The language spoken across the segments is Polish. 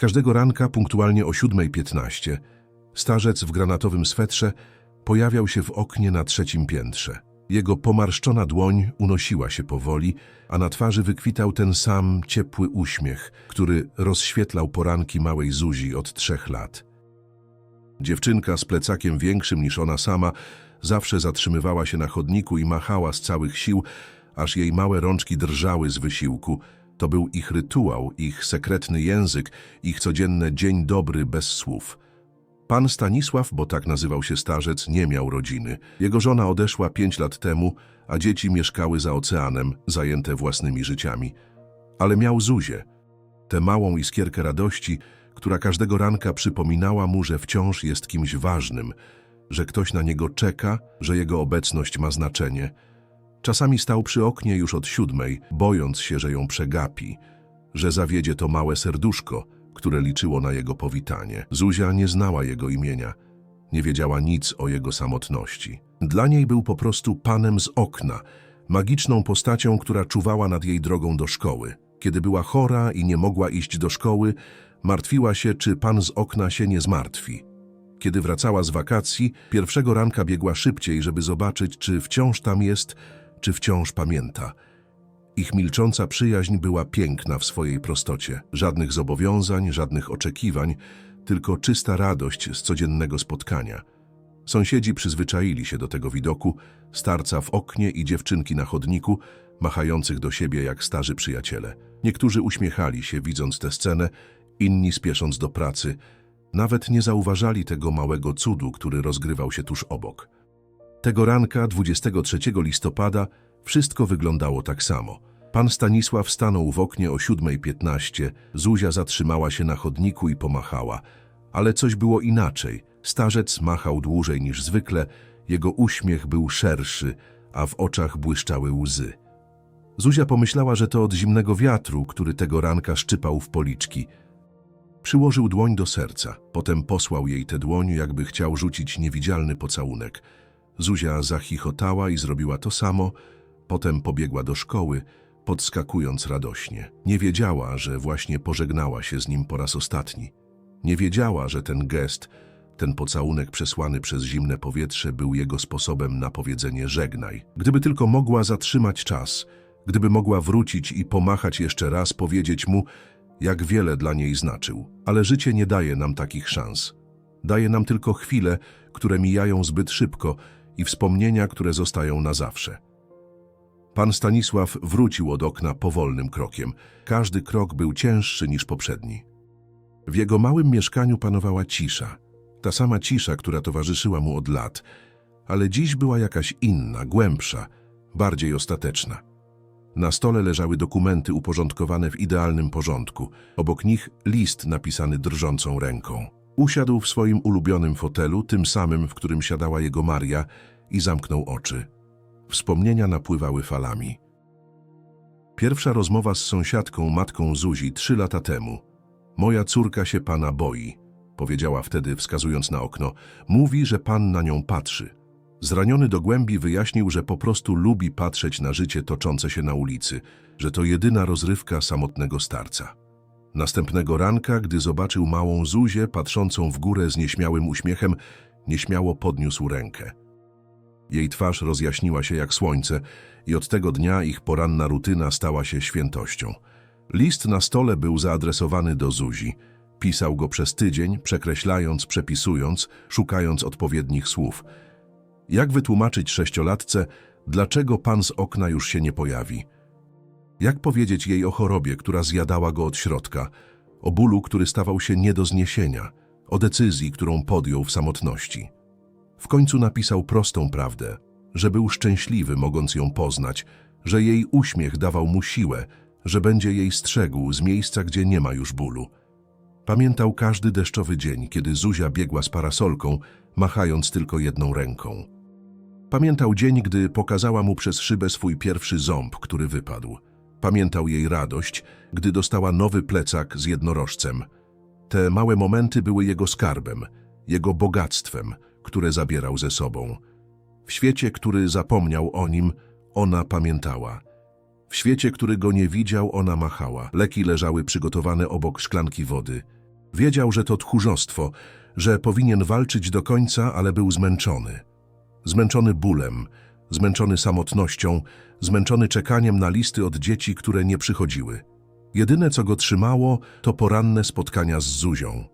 Każdego ranka, punktualnie o 7.15, starzec w granatowym swetrze pojawiał się w oknie na trzecim piętrze. Jego pomarszczona dłoń unosiła się powoli, a na twarzy wykwitał ten sam ciepły uśmiech, który rozświetlał poranki małej Zuzi od trzech lat. Dziewczynka z plecakiem większym niż ona sama zawsze zatrzymywała się na chodniku i machała z całych sił, aż jej małe rączki drżały z wysiłku. To był ich rytuał, ich sekretny język, ich codzienne dzień dobry bez słów. Pan Stanisław, bo tak nazywał się starzec, nie miał rodziny. Jego żona odeszła pięć lat temu, a dzieci mieszkały za oceanem, zajęte własnymi życiami. Ale miał Zuzię, tę małą iskierkę radości, która każdego ranka przypominała mu, że wciąż jest kimś ważnym, że ktoś na niego czeka, że jego obecność ma znaczenie. Czasami stał przy oknie już od siódmej, bojąc się, że ją przegapi, że zawiedzie to małe serduszko, które liczyło na jego powitanie. Zuzia nie znała jego imienia, nie wiedziała nic o jego samotności. Dla niej był po prostu panem z okna, magiczną postacią, która czuwała nad jej drogą do szkoły. Kiedy była chora i nie mogła iść do szkoły, martwiła się, czy pan z okna się nie zmartwi. Kiedy wracała z wakacji, pierwszego ranka biegła szybciej, żeby zobaczyć, czy wciąż tam jest, czy wciąż pamięta. Ich milcząca przyjaźń była piękna w swojej prostocie. Żadnych zobowiązań, żadnych oczekiwań, tylko czysta radość z codziennego spotkania. Sąsiedzi przyzwyczaili się do tego widoku, starca w oknie i dziewczynki na chodniku, machających do siebie jak starzy przyjaciele. Niektórzy uśmiechali się, widząc tę scenę, inni spiesząc do pracy. Nawet nie zauważali tego małego cudu, który rozgrywał się tuż obok. Tego ranka, 23 listopada, wszystko wyglądało tak samo. Pan Stanisław stanął w oknie o 7.15, Zuzia zatrzymała się na chodniku i pomachała. Ale coś było inaczej. Starzec machał dłużej niż zwykle, jego uśmiech był szerszy, a w oczach błyszczały łzy. Zuzia pomyślała, że to od zimnego wiatru, który tego ranka szczypał w policzki. Przyłożył dłoń do serca, potem posłał jej tę dłoń, jakby chciał rzucić niewidzialny pocałunek. Zuzia zachichotała i zrobiła to samo, potem pobiegła do szkoły, podskakując radośnie. Nie wiedziała, że właśnie pożegnała się z nim po raz ostatni. Nie wiedziała, że ten gest, ten pocałunek przesłany przez zimne powietrze był jego sposobem na powiedzenie żegnaj. Gdyby tylko mogła zatrzymać czas, gdyby mogła wrócić i pomachać jeszcze raz, powiedzieć mu, jak wiele dla niej znaczył. Ale życie nie daje nam takich szans. Daje nam tylko chwile, które mijają zbyt szybko i wspomnienia, które zostają na zawsze. Pan Stanisław wrócił od okna powolnym krokiem. Każdy krok był cięższy niż poprzedni. W jego małym mieszkaniu panowała cisza. Ta sama cisza, która towarzyszyła mu od lat, ale dziś była jakaś inna, głębsza, bardziej ostateczna. Na stole leżały dokumenty uporządkowane w idealnym porządku. Obok nich list napisany drżącą ręką. Usiadł w swoim ulubionym fotelu, tym samym, w którym siadała jego Maria, i zamknął oczy. Wspomnienia napływały falami. Pierwsza rozmowa z sąsiadką, matką Zuzi, trzy lata temu. Moja córka się pana boi, powiedziała wtedy, wskazując na okno. Mówi, że pan na nią patrzy. Zraniony do głębi wyjaśnił, że po prostu lubi patrzeć na życie toczące się na ulicy, że to jedyna rozrywka samotnego starca. Następnego ranka, gdy zobaczył małą Zuzię patrzącą w górę z nieśmiałym uśmiechem, nieśmiało podniósł rękę. Jej twarz rozjaśniła się jak słońce i od tego dnia ich poranna rutyna stała się świętością. List na stole był zaadresowany do Zuzi. Pisał go przez tydzień, przekreślając, przepisując, szukając odpowiednich słów. Jak wytłumaczyć sześciolatce, dlaczego pan z okna już się nie pojawi? Jak powiedzieć jej o chorobie, która zjadała go od środka, o bólu, który stawał się nie do zniesienia, o decyzji, którą podjął w samotności? W końcu napisał prostą prawdę, że był szczęśliwy, mogąc ją poznać, że jej uśmiech dawał mu siłę, że będzie jej strzegł z miejsca, gdzie nie ma już bólu. Pamiętał każdy deszczowy dzień, kiedy Zuzia biegła z parasolką, machając tylko jedną ręką. Pamiętał dzień, gdy pokazała mu przez szybę swój pierwszy ząb, który wypadł. Pamiętał jej radość, gdy dostała nowy plecak z jednorożcem. Te małe momenty były jego skarbem, jego bogactwem, które zabierał ze sobą. W świecie, który zapomniał o nim, ona pamiętała. W świecie, który go nie widział, ona machała. Leki leżały przygotowane obok szklanki wody. Wiedział, że to tchórzostwo, że powinien walczyć do końca, ale był zmęczony. Zmęczony bólem, zmęczony samotnością, zmęczony czekaniem na listy od dzieci, które nie przychodziły. Jedyne, co go trzymało, to poranne spotkania z Zuzią.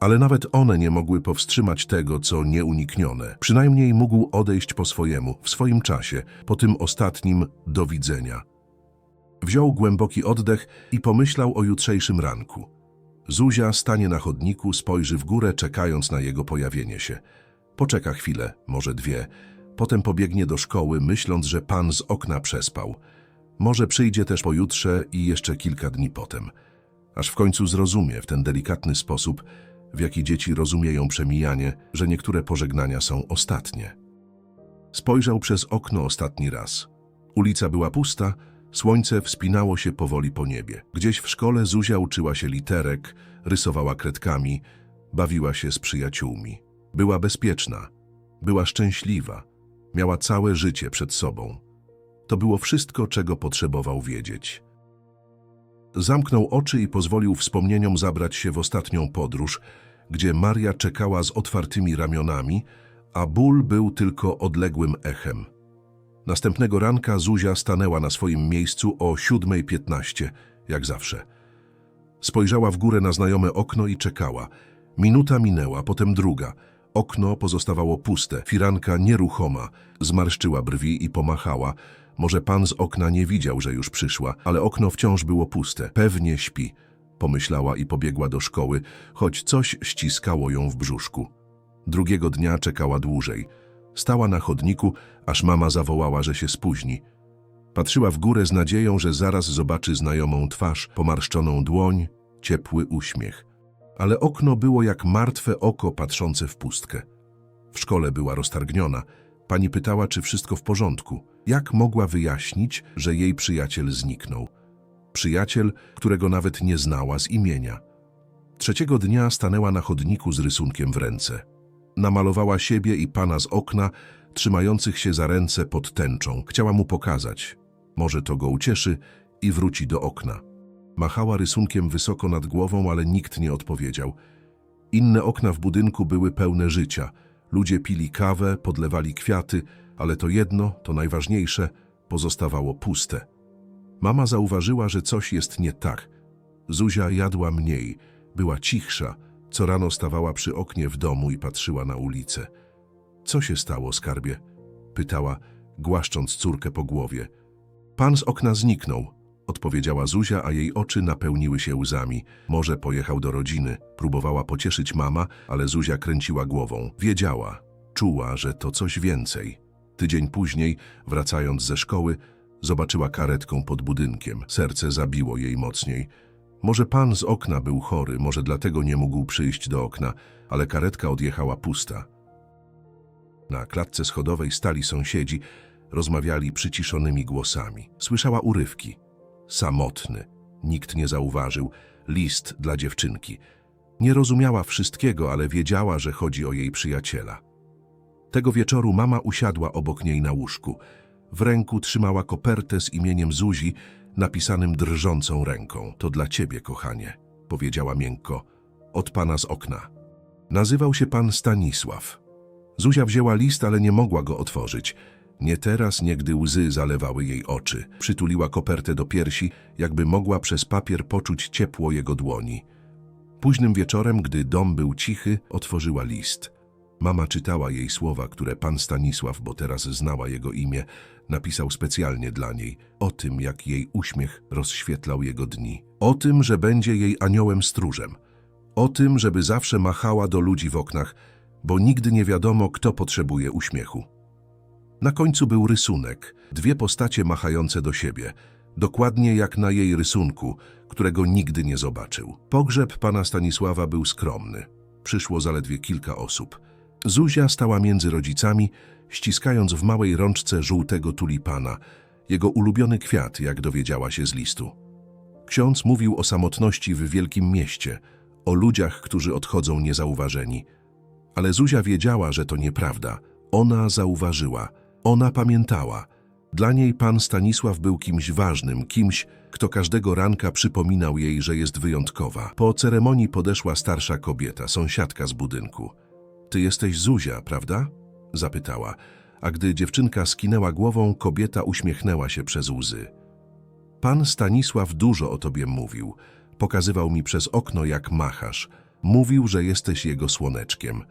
Ale nawet one nie mogły powstrzymać tego, co nieuniknione. Przynajmniej mógł odejść po swojemu, w swoim czasie, po tym ostatnim do widzenia. Wziął głęboki oddech i pomyślał o jutrzejszym ranku. Zuzia stanie na chodniku, spojrzy w górę, czekając na jego pojawienie się. Poczeka chwilę, może dwie, potem pobiegnie do szkoły, myśląc, że pan z okna przespał. Może przyjdzie też pojutrze i jeszcze kilka dni potem. Aż w końcu zrozumie w ten delikatny sposób, w jaki dzieci rozumieją przemijanie, że niektóre pożegnania są ostatnie. Spojrzał przez okno ostatni raz. Ulica była pusta, słońce wspinało się powoli po niebie. Gdzieś w szkole Zuzia uczyła się literek, rysowała kredkami, bawiła się z przyjaciółmi. Była bezpieczna, była szczęśliwa, miała całe życie przed sobą. To było wszystko, czego potrzebował wiedzieć. Zamknął oczy i pozwolił wspomnieniom zabrać się w ostatnią podróż, gdzie Maria czekała z otwartymi ramionami, a ból był tylko odległym echem. Następnego ranka Zuzia stanęła na swoim miejscu o 7.15, jak zawsze. Spojrzała w górę na znajome okno i czekała. Minuta minęła, potem druga. Okno pozostawało puste, firanka nieruchoma, zmarszczyła brwi i pomachała. Może pan z okna nie widział, że już przyszła, ale okno wciąż było puste. Pewnie śpi, pomyślała i pobiegła do szkoły, choć coś ściskało ją w brzuszku. Drugiego dnia czekała dłużej. Stała na chodniku, aż mama zawołała, że się spóźni. Patrzyła w górę z nadzieją, że zaraz zobaczy znajomą twarz, pomarszczoną dłoń, ciepły uśmiech. Ale okno było jak martwe oko patrzące w pustkę. W szkole była roztargniona. Pani pytała, czy wszystko w porządku. Jak mogła wyjaśnić, że jej przyjaciel zniknął? Przyjaciel, którego nawet nie znała z imienia. Trzeciego dnia stanęła na chodniku z rysunkiem w ręce. Namalowała siebie i pana z okna, trzymających się za ręce pod tęczą. Chciała mu pokazać. Może to go ucieszy i wróci do okna. Machała rysunkiem wysoko nad głową, ale nikt nie odpowiedział. Inne okna w budynku były pełne życia. Ludzie pili kawę, podlewali kwiaty, ale to jedno, to najważniejsze, pozostawało puste. Mama zauważyła, że coś jest nie tak. Zuzia jadła mniej, była cichsza, co rano stawała przy oknie w domu i patrzyła na ulicę. Co się stało, skarbie? Pytała, głaszcząc córkę po głowie. Pan z okna zniknął, odpowiedziała Zuzia, a jej oczy napełniły się łzami. Może pojechał do rodziny. Próbowała pocieszyć mama, ale Zuzia kręciła głową. Wiedziała, czuła, że to coś więcej. Tydzień później, wracając ze szkoły, zobaczyła karetką pod budynkiem. Serce zabiło jej mocniej. Może pan z okna był chory, może dlatego nie mógł przyjść do okna, ale karetka odjechała pusta. Na klatce schodowej stali sąsiedzi, rozmawiali przyciszonymi głosami. Słyszała urywki. Samotny. Nikt nie zauważył. List dla dziewczynki. Nie rozumiała wszystkiego, ale wiedziała, że chodzi o jej przyjaciela. Tego wieczoru mama usiadła obok niej na łóżku. W ręku trzymała kopertę z imieniem Zuzi, napisanym drżącą ręką. To dla ciebie, kochanie, powiedziała miękko, od pana z okna. Nazywał się pan Stanisław. Zuzia wzięła list, ale nie mogła go otworzyć. Nie teraz, nie gdy łzy zalewały jej oczy. Przytuliła kopertę do piersi, jakby mogła przez papier poczuć ciepło jego dłoni. Późnym wieczorem, gdy dom był cichy, otworzyła list. Mama czytała jej słowa, które pan Stanisław, bo teraz znała jego imię, napisał specjalnie dla niej, o tym, jak jej uśmiech rozświetlał jego dni, o tym, że będzie jej aniołem stróżem, o tym, żeby zawsze machała do ludzi w oknach, bo nigdy nie wiadomo, kto potrzebuje uśmiechu. Na końcu był rysunek, dwie postacie machające do siebie, dokładnie jak na jej rysunku, którego nigdy nie zobaczył. Pogrzeb pana Stanisława był skromny. Przyszło zaledwie kilka osób. Zuzia stała między rodzicami, ściskając w małej rączce żółtego tulipana, jego ulubiony kwiat, jak dowiedziała się z listu. Ksiądz mówił o samotności w wielkim mieście, o ludziach, którzy odchodzą niezauważeni. Ale Zuzia wiedziała, że to nieprawda. Ona zauważyła, ona pamiętała. Dla niej pan Stanisław był kimś ważnym, kimś, kto każdego ranka przypominał jej, że jest wyjątkowa. Po ceremonii podeszła starsza kobieta, sąsiadka z budynku. Ty jesteś Zuzia, prawda? Zapytała, a gdy dziewczynka skinęła głową, kobieta uśmiechnęła się przez łzy. Pan Stanisław dużo o tobie mówił. Pokazywał mi przez okno, jak machasz. Mówił, że jesteś jego słoneczkiem.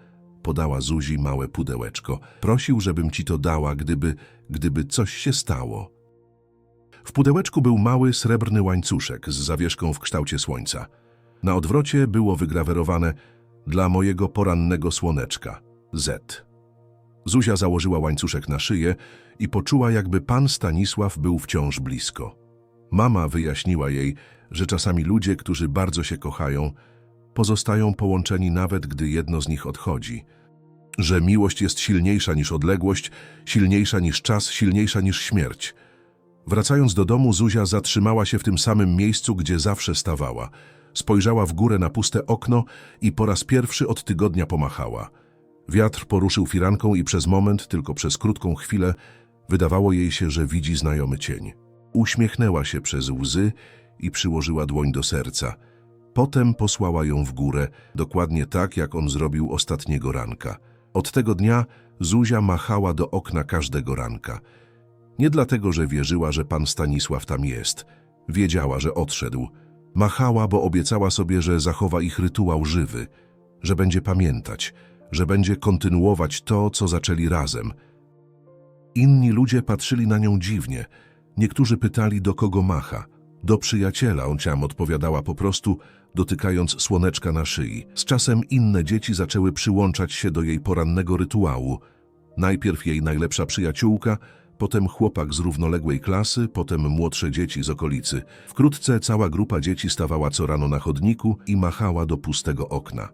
Podała Zuzi małe pudełeczko. Prosił, żebym ci to dała, gdyby, gdyby coś się stało. W pudełeczku był mały, srebrny łańcuszek z zawieszką w kształcie słońca. Na odwrocie było wygrawerowane dla mojego porannego słoneczka Z. Zuzia założyła łańcuszek na szyję i poczuła, jakby pan Stanisław był wciąż blisko. Mama wyjaśniła jej, że czasami ludzie, którzy bardzo się kochają, pozostają połączeni nawet gdy jedno z nich odchodzi. Że miłość jest silniejsza niż odległość, silniejsza niż czas, silniejsza niż śmierć. Wracając do domu, Zuzia zatrzymała się w tym samym miejscu, gdzie zawsze stawała. Spojrzała w górę na puste okno i po raz pierwszy od tygodnia pomachała. Wiatr poruszył firanką i przez moment, tylko przez krótką chwilę, wydawało jej się, że widzi znajomy cień. Uśmiechnęła się przez łzy i przyłożyła dłoń do serca. Potem posłała ją w górę, dokładnie tak, jak on zrobił ostatniego ranka. Od tego dnia Zuzia machała do okna każdego ranka. Nie dlatego, że wierzyła, że pan Stanisław tam jest. Wiedziała, że odszedł. Machała, bo obiecała sobie, że zachowa ich rytuał żywy, że będzie pamiętać, że będzie kontynuować to, co zaczęli razem. Inni ludzie patrzyli na nią dziwnie. Niektórzy pytali, do kogo macha. Do przyjaciela, Onciam odpowiadała po prostu, dotykając słoneczka na szyi. Z czasem inne dzieci zaczęły przyłączać się do jej porannego rytuału. Najpierw jej najlepsza przyjaciółka, potem chłopak z równoległej klasy, potem młodsze dzieci z okolicy. Wkrótce cała grupa dzieci stawała co rano na chodniku i machała do pustego okna.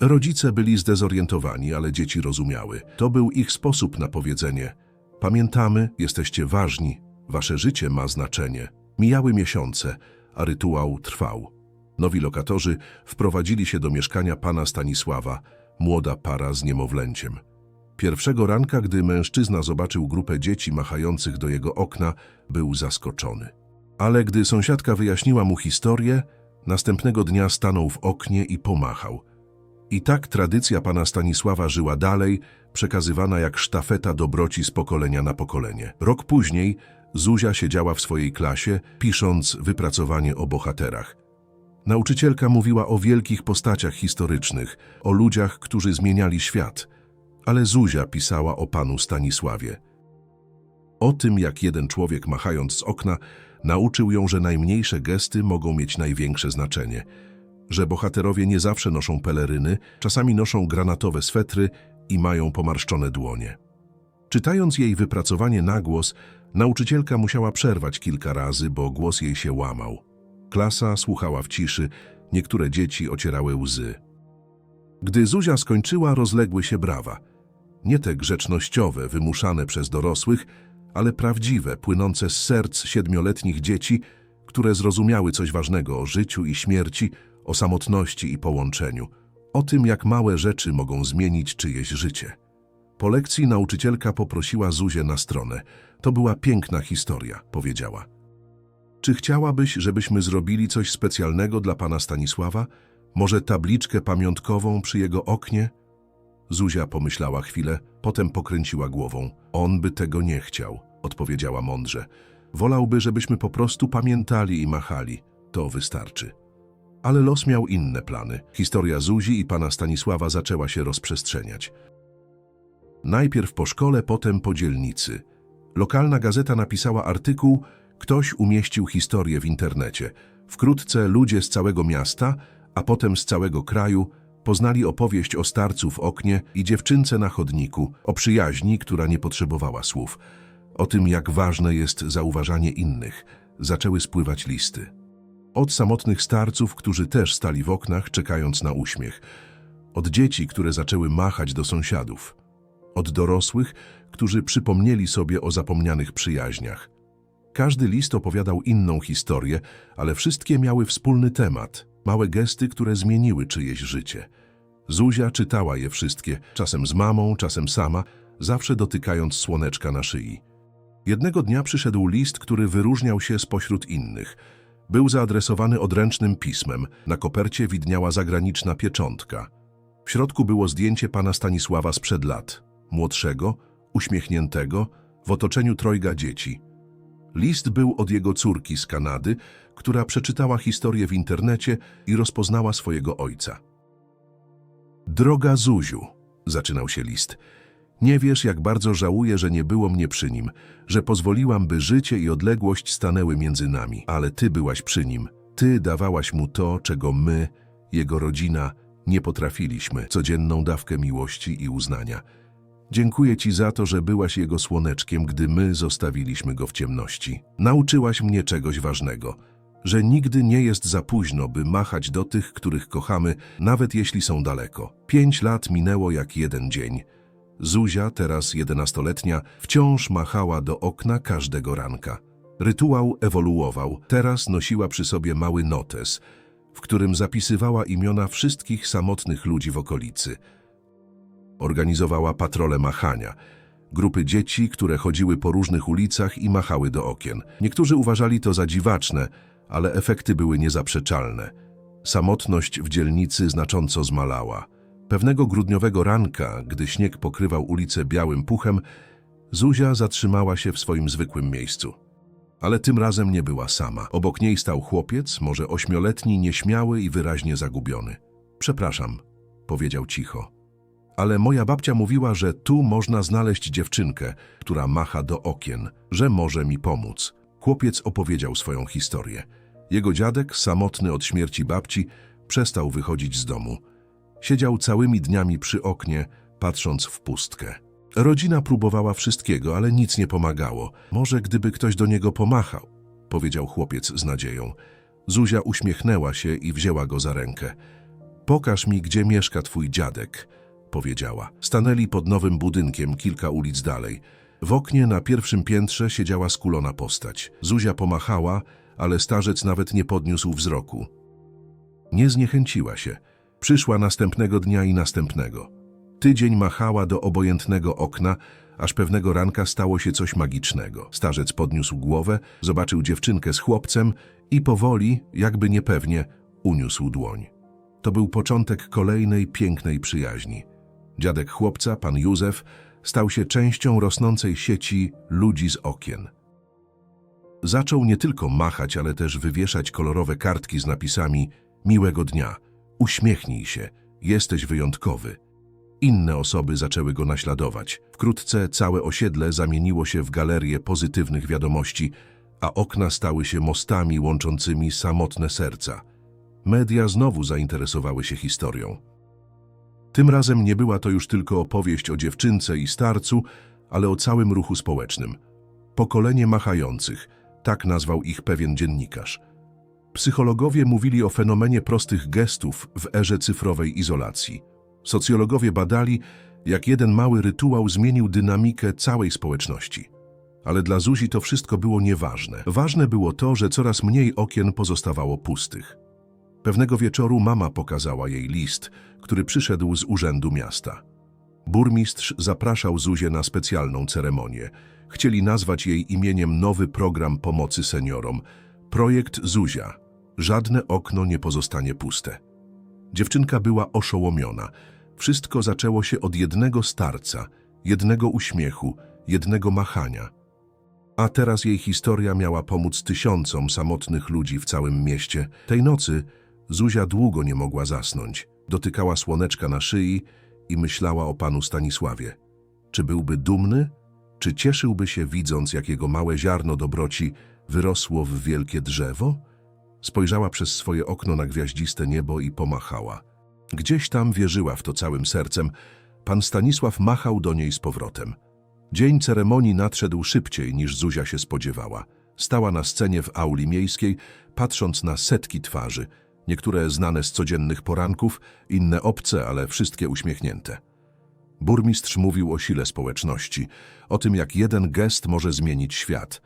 Rodzice byli zdezorientowani, ale dzieci rozumiały. To był ich sposób na powiedzenie: Pamiętamy, jesteście ważni, wasze życie ma znaczenie. Mijały miesiące, a rytuał trwał. Nowi lokatorzy wprowadzili się do mieszkania pana Stanisława, młoda para z niemowlęciem. Pierwszego ranka, gdy mężczyzna zobaczył grupę dzieci machających do jego okna, był zaskoczony. Ale gdy sąsiadka wyjaśniła mu historię, następnego dnia stanął w oknie i pomachał. I tak tradycja pana Stanisława żyła dalej, przekazywana jak sztafeta dobroci z pokolenia na pokolenie. Rok później Zuzia siedziała w swojej klasie, pisząc wypracowanie o bohaterach. Nauczycielka mówiła o wielkich postaciach historycznych, o ludziach, którzy zmieniali świat, ale Zuzia pisała o panu Stanisławie. O tym, jak jeden człowiek machając z okna nauczył ją, że najmniejsze gesty mogą mieć największe znaczenie, że bohaterowie nie zawsze noszą peleryny, czasami noszą granatowe swetry i mają pomarszczone dłonie. Czytając jej wypracowanie na głos, nauczycielka musiała przerwać kilka razy, bo głos jej się łamał. Klasa słuchała w ciszy, niektóre dzieci ocierały łzy. Gdy Zuzia skończyła, rozległy się brawa. Nie te grzecznościowe, wymuszane przez dorosłych, ale prawdziwe, płynące z serc siedmioletnich dzieci, które zrozumiały coś ważnego o życiu i śmierci, o samotności i połączeniu, o tym, jak małe rzeczy mogą zmienić czyjeś życie. Po lekcji nauczycielka poprosiła Zuzię na stronę. To była piękna historia, powiedziała. Czy chciałabyś, żebyśmy zrobili coś specjalnego dla pana Stanisława? Może tabliczkę pamiątkową przy jego oknie? Zuzia pomyślała chwilę, potem pokręciła głową. On by tego nie chciał, odpowiedziała mądrze. Wolałby, żebyśmy po prostu pamiętali i machali. To wystarczy. Ale los miał inne plany. Historia Zuzi i pana Stanisława zaczęła się rozprzestrzeniać. Najpierw po szkole, potem po dzielnicy. Lokalna gazeta napisała artykuł, ktoś umieścił historię w internecie. Wkrótce ludzie z całego miasta, a potem z całego kraju poznali opowieść o starcu w oknie i dziewczynce na chodniku, o przyjaźni, która nie potrzebowała słów, o tym, jak ważne jest zauważanie innych. Zaczęły spływać listy. Od samotnych starców, którzy też stali w oknach, czekając na uśmiech. Od dzieci, które zaczęły machać do sąsiadów. Od dorosłych, którzy przypomnieli sobie o zapomnianych przyjaźniach. Każdy list opowiadał inną historię, ale wszystkie miały wspólny temat, małe gesty, które zmieniły czyjeś życie. Zuzia czytała je wszystkie, czasem z mamą, czasem sama, zawsze dotykając słoneczka na szyi. Jednego dnia przyszedł list, który wyróżniał się spośród innych. Był zaadresowany odręcznym pismem. Na kopercie widniała zagraniczna pieczątka. W środku było zdjęcie pana Stanisława sprzed lat. Młodszego, uśmiechniętego, w otoczeniu trojga dzieci. List był od jego córki z Kanady, która przeczytała historię w internecie i rozpoznała swojego ojca. Droga Zuziu, zaczynał się list, nie wiesz, jak bardzo żałuję, że nie było mnie przy nim, że pozwoliłam, by życie i odległość stanęły między nami, ale ty byłaś przy nim. Ty dawałaś mu to, czego my, jego rodzina, nie potrafiliśmy, codzienną dawkę miłości i uznania. Dziękuję ci za to, że byłaś jego słoneczkiem, gdy my zostawiliśmy go w ciemności. Nauczyłaś mnie czegoś ważnego, że nigdy nie jest za późno, by machać do tych, których kochamy, nawet jeśli są daleko. Pięć lat minęło jak jeden dzień. Zuzia, teraz jedenastoletnia, wciąż machała do okna każdego ranka. Rytuał ewoluował. Teraz nosiła przy sobie mały notes, w którym zapisywała imiona wszystkich samotnych ludzi w okolicy. Organizowała patrole machania. Grupy dzieci, które chodziły po różnych ulicach i machały do okien. Niektórzy uważali to za dziwaczne, ale efekty były niezaprzeczalne. Samotność w dzielnicy znacząco zmalała. Pewnego grudniowego ranka, gdy śnieg pokrywał ulicę białym puchem, Zuzia zatrzymała się w swoim zwykłym miejscu. Ale tym razem nie była sama. Obok niej stał chłopiec, może ośmioletni, nieśmiały i wyraźnie zagubiony. Przepraszam, powiedział cicho. Ale moja babcia mówiła, że tu można znaleźć dziewczynkę, która macha do okien, że może mi pomóc. Chłopiec opowiedział swoją historię. Jego dziadek, samotny od śmierci babci, przestał wychodzić z domu. Siedział całymi dniami przy oknie, patrząc w pustkę. Rodzina próbowała wszystkiego, ale nic nie pomagało. Może gdyby ktoś do niego pomachał, powiedział chłopiec z nadzieją. Zuzia uśmiechnęła się i wzięła go za rękę. Pokaż mi, gdzie mieszka twój dziadek, powiedziała. Stanęli pod nowym budynkiem kilka ulic dalej. W oknie na pierwszym piętrze siedziała skulona postać. Zuzia pomachała, ale starzec nawet nie podniósł wzroku. Nie zniechęciła się. Przyszła następnego dnia i następnego. Tydzień machała do obojętnego okna, aż pewnego ranka stało się coś magicznego. Starzec podniósł głowę, zobaczył dziewczynkę z chłopcem i powoli, jakby niepewnie, uniósł dłoń. To był początek kolejnej pięknej przyjaźni. Dziadek chłopca, pan Józef, stał się częścią rosnącej sieci ludzi z okien. Zaczął nie tylko machać, ale też wywieszać kolorowe kartki z napisami Miłego dnia, uśmiechnij się, jesteś wyjątkowy. Inne osoby zaczęły go naśladować. Wkrótce całe osiedle zamieniło się w galerię pozytywnych wiadomości, a okna stały się mostami łączącymi samotne serca. Media znowu zainteresowały się historią. Tym razem nie była to już tylko opowieść o dziewczynce i starcu, ale o całym ruchu społecznym. Pokolenie machających, tak nazwał ich pewien dziennikarz. Psychologowie mówili o fenomenie prostych gestów w erze cyfrowej izolacji. Socjologowie badali, jak jeden mały rytuał zmienił dynamikę całej społeczności. Ale dla Zuzi to wszystko było nieważne. Ważne było to, że coraz mniej okien pozostawało pustych. Pewnego wieczoru mama pokazała jej list, który przyszedł z urzędu miasta. Burmistrz zapraszał Zuzię na specjalną ceremonię. Chcieli nazwać jej imieniem nowy program pomocy seniorom. Projekt Zuzia. Żadne okno nie pozostanie puste. Dziewczynka była oszołomiona. Wszystko zaczęło się od jednego starca, jednego uśmiechu, jednego machania. A teraz jej historia miała pomóc tysiącom samotnych ludzi w całym mieście. Tej nocy Zuzia długo nie mogła zasnąć. Dotykała słoneczka na szyi i myślała o panu Stanisławie. Czy byłby dumny? Czy cieszyłby się, widząc, jak jego małe ziarno dobroci wyrosło w wielkie drzewo? Spojrzała przez swoje okno na gwiaździste niebo i pomachała. Gdzieś tam wierzyła w to całym sercem. Pan Stanisław machał do niej z powrotem. Dzień ceremonii nadszedł szybciej, niż Zuzia się spodziewała. Stała na scenie w auli miejskiej, patrząc na setki twarzy, niektóre znane z codziennych poranków, inne obce, ale wszystkie uśmiechnięte. Burmistrz mówił o sile społeczności, o tym, jak jeden gest może zmienić świat.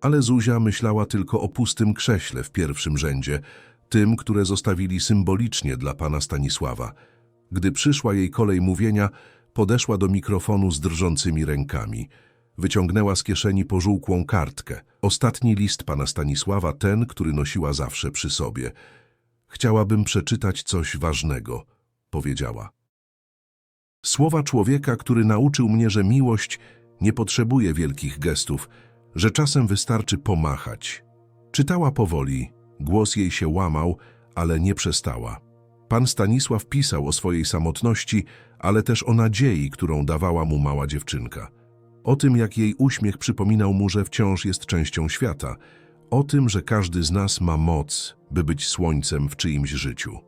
Ale Zuzia myślała tylko o pustym krześle w pierwszym rzędzie, tym, które zostawili symbolicznie dla pana Stanisława. Gdy przyszła jej kolej mówienia, podeszła do mikrofonu z drżącymi rękami. Wyciągnęła z kieszeni pożółkłą kartkę. Ostatni list pana Stanisława, ten, który nosiła zawsze przy sobie. Chciałabym przeczytać coś ważnego, powiedziała. Słowa człowieka, który nauczył mnie, że miłość nie potrzebuje wielkich gestów, że czasem wystarczy pomachać. Czytała powoli, głos jej się łamał, ale nie przestała. Pan Stanisław pisał o swojej samotności, ale też o nadziei, którą dawała mu mała dziewczynka. O tym, jak jej uśmiech przypominał mu, że wciąż jest częścią świata. O tym, że każdy z nas ma moc, by być słońcem w czyimś życiu.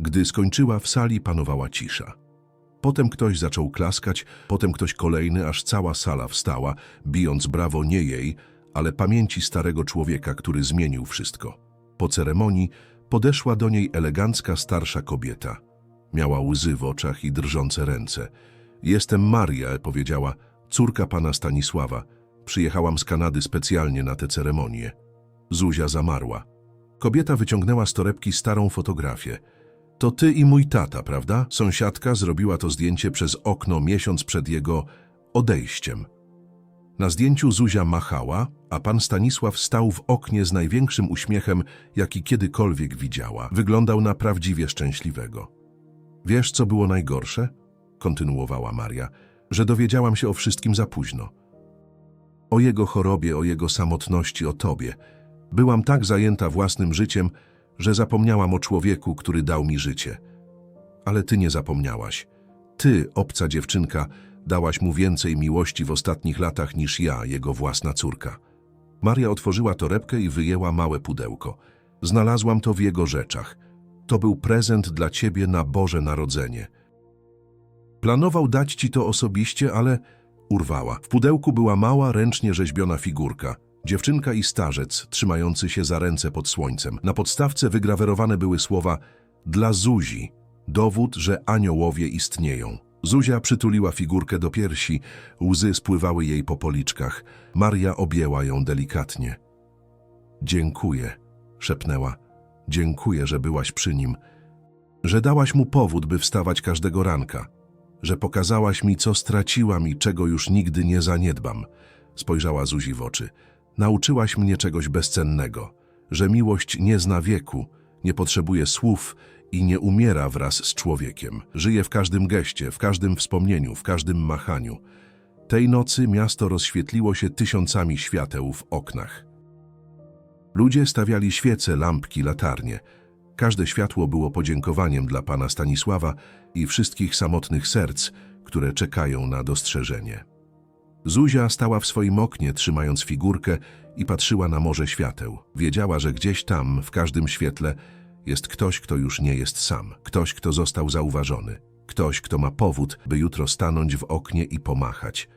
Gdy skończyła, w sali panowała cisza. Potem ktoś zaczął klaskać, potem ktoś kolejny, aż cała sala wstała, bijąc brawo nie jej, ale pamięci starego człowieka, który zmienił wszystko. Po ceremonii podeszła do niej elegancka starsza kobieta. Miała łzy w oczach i drżące ręce. Jestem Maria, powiedziała, córka pana Stanisława. Przyjechałam z Kanady specjalnie na tę ceremonię. Zuzia zamarła. Kobieta wyciągnęła z torebki starą fotografię. To ty i mój tata, prawda? Sąsiadka zrobiła to zdjęcie przez okno miesiąc przed jego odejściem. Na zdjęciu Zuzia machała, a pan Stanisław stał w oknie z największym uśmiechem, jaki kiedykolwiek widziała. Wyglądał na prawdziwie szczęśliwego. Wiesz, co było najgorsze? Kontynuowała Maria, że dowiedziałam się o wszystkim za późno. O jego chorobie, o jego samotności, o tobie. Byłam tak zajęta własnym życiem, że zapomniałam o człowieku, który dał mi życie. Ale ty nie zapomniałaś. Ty, obca dziewczynka, dałaś mu więcej miłości w ostatnich latach niż ja, jego własna córka. Maria otworzyła torebkę i wyjęła małe pudełko. Znalazłam to w jego rzeczach. To był prezent dla ciebie na Boże Narodzenie. Planował dać ci to osobiście, ale urwała. W pudełku była mała, ręcznie rzeźbiona figurka. Dziewczynka i starzec, trzymający się za ręce pod słońcem. Na podstawce wygrawerowane były słowa dla Zuzi, dowód, że aniołowie istnieją. Zuzia przytuliła figurkę do piersi, łzy spływały jej po policzkach. Maria objęła ją delikatnie. Dziękuję, szepnęła. Dziękuję, że byłaś przy nim. Że dałaś mu powód, by wstawać każdego ranka. Że pokazałaś mi, co straciłam i czego już nigdy nie zaniedbam. Spojrzała Zuzi w oczy. Nauczyłaś mnie czegoś bezcennego, że miłość nie zna wieku, nie potrzebuje słów i nie umiera wraz z człowiekiem. Żyje w każdym geście, w każdym wspomnieniu, w każdym machaniu. Tej nocy miasto rozświetliło się tysiącami świateł w oknach. Ludzie stawiali świece, lampki, latarnie. Każde światło było podziękowaniem dla pana Stanisława i wszystkich samotnych serc, które czekają na dostrzeżenie. Zuzia stała w swoim oknie, trzymając figurkę i patrzyła na morze świateł. Wiedziała, że gdzieś tam, w każdym świetle, jest ktoś, kto już nie jest sam. Ktoś, kto został zauważony. Ktoś, kto ma powód, by jutro stanąć w oknie i pomachać.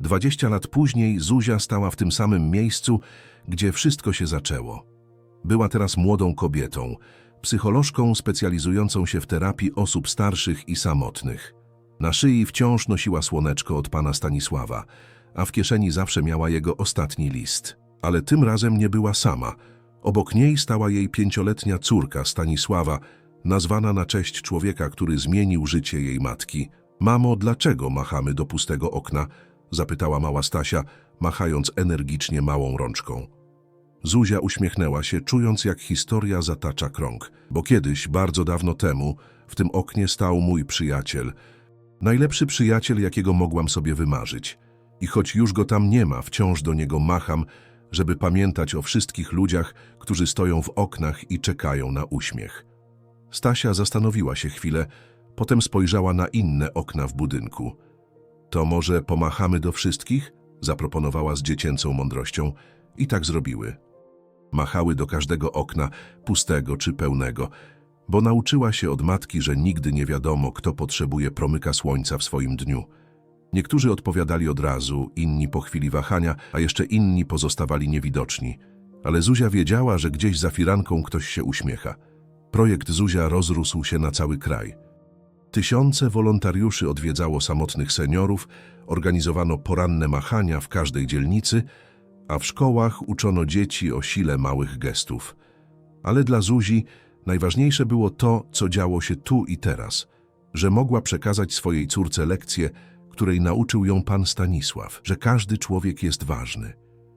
Dwadzieścia lat później Zuzia stała w tym samym miejscu, gdzie wszystko się zaczęło. Była teraz młodą kobietą, psycholożką specjalizującą się w terapii osób starszych i samotnych. Na szyi wciąż nosiła słoneczko od pana Stanisława, a w kieszeni zawsze miała jego ostatni list. Ale tym razem nie była sama. Obok niej stała jej pięcioletnia córka Stanisława, nazwana na cześć człowieka, który zmienił życie jej matki. Mamo, dlaczego machamy do pustego okna? zapytała mała Stasia, machając energicznie małą rączką. Zuzia uśmiechnęła się, czując jak historia zatacza krąg, bo kiedyś, bardzo dawno temu, w tym oknie stał mój przyjaciel – Najlepszy przyjaciel, jakiego mogłam sobie wymarzyć. I choć już go tam nie ma, wciąż do niego macham, żeby pamiętać o wszystkich ludziach, którzy stoją w oknach i czekają na uśmiech. Stasia zastanowiła się chwilę, potem spojrzała na inne okna w budynku. To może pomachamy do wszystkich? Zaproponowała z dziecięcą mądrością i tak zrobiły. Machały do każdego okna, pustego czy pełnego, bo nauczyła się od matki, że nigdy nie wiadomo, kto potrzebuje promyka słońca w swoim dniu. Niektórzy odpowiadali od razu, inni po chwili wahania, a jeszcze inni pozostawali niewidoczni. Ale Zuzia wiedziała, że gdzieś za firanką ktoś się uśmiecha. Projekt Zuzia rozrósł się na cały kraj. Tysiące wolontariuszy odwiedzało samotnych seniorów, organizowano poranne machania w każdej dzielnicy, a w szkołach uczono dzieci o sile małych gestów. Ale dla Zuzi Najważniejsze było to, co działo się tu i teraz, że mogła przekazać swojej córce lekcję, której nauczył ją pan Stanisław, że każdy człowiek jest ważny,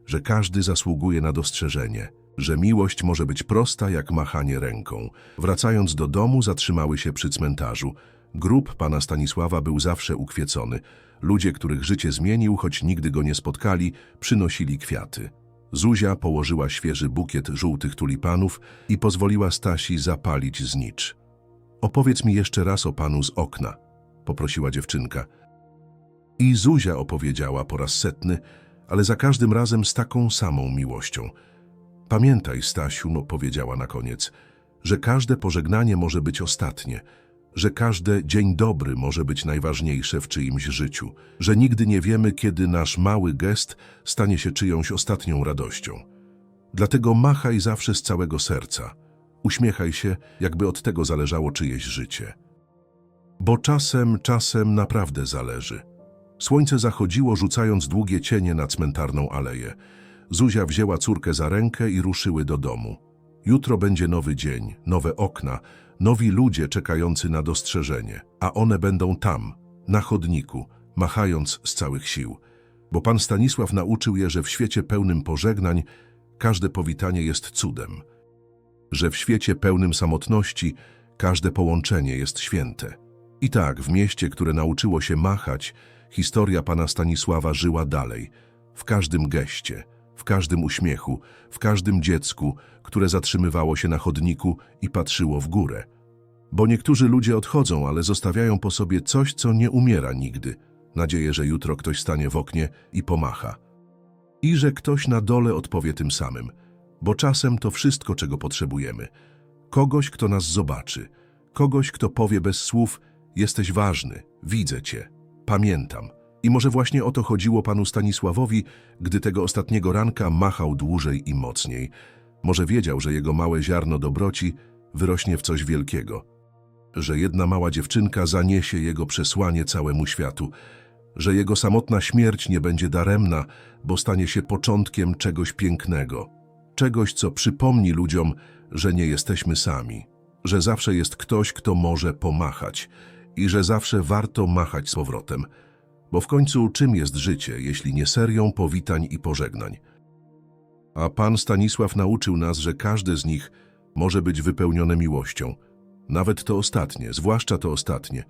że każdy zasługuje na dostrzeżenie, że miłość może być prosta jak machanie ręką. Wracając do domu, zatrzymały się przy cmentarzu. Grób pana Stanisława był zawsze ukwiecony. Ludzie, których życie zmienił, choć nigdy go nie spotkali, przynosili kwiaty. Zuzia położyła świeży bukiet żółtych tulipanów i pozwoliła Stasi zapalić znicz. Opowiedz mi jeszcze raz o panu z okna, poprosiła dziewczynka. I Zuzia opowiedziała po raz setny, ale za każdym razem z taką samą miłością. Pamiętaj, Stasiu, no powiedziała na koniec, że każde pożegnanie może być ostatnie, że każde dzień dobry może być najważniejsze w czyimś życiu, że nigdy nie wiemy, kiedy nasz mały gest stanie się czyjąś ostatnią radością. Dlatego machaj zawsze z całego serca. Uśmiechaj się, jakby od tego zależało czyjeś życie. Bo czasem, czasem naprawdę zależy. Słońce zachodziło, rzucając długie cienie na cmentarną aleję. Zuzia wzięła córkę za rękę i ruszyły do domu. Jutro będzie nowy dzień, nowe okna, nowi ludzie czekający na dostrzeżenie, a one będą tam, na chodniku, machając z całych sił. Bo pan Stanisław nauczył je, że w świecie pełnym pożegnań każde powitanie jest cudem, że w świecie pełnym samotności każde połączenie jest święte. I tak, w mieście, które nauczyło się machać, historia pana Stanisława żyła dalej, w każdym geście, w każdym uśmiechu, w każdym dziecku, które zatrzymywało się na chodniku i patrzyło w górę. Bo niektórzy ludzie odchodzą, ale zostawiają po sobie coś, co nie umiera nigdy. Nadzieję, że jutro ktoś stanie w oknie i pomacha. I że ktoś na dole odpowie tym samym, bo czasem to wszystko, czego potrzebujemy. Kogoś, kto nas zobaczy, kogoś, kto powie bez słów: Jesteś ważny, widzę cię, pamiętam. I może właśnie o to chodziło panu Stanisławowi, gdy tego ostatniego ranka machał dłużej i mocniej. Może wiedział, że jego małe ziarno dobroci wyrośnie w coś wielkiego, że jedna mała dziewczynka zaniesie jego przesłanie całemu światu, że jego samotna śmierć nie będzie daremna, bo stanie się początkiem czegoś pięknego, czegoś, co przypomni ludziom, że nie jesteśmy sami, że zawsze jest ktoś, kto może pomachać. I że zawsze warto machać z powrotem. Bo w końcu czym jest życie, jeśli nie serią powitań i pożegnań? A pan Stanisław nauczył nas, że każde z nich może być wypełnione miłością. Nawet to ostatnie, zwłaszcza to ostatnie,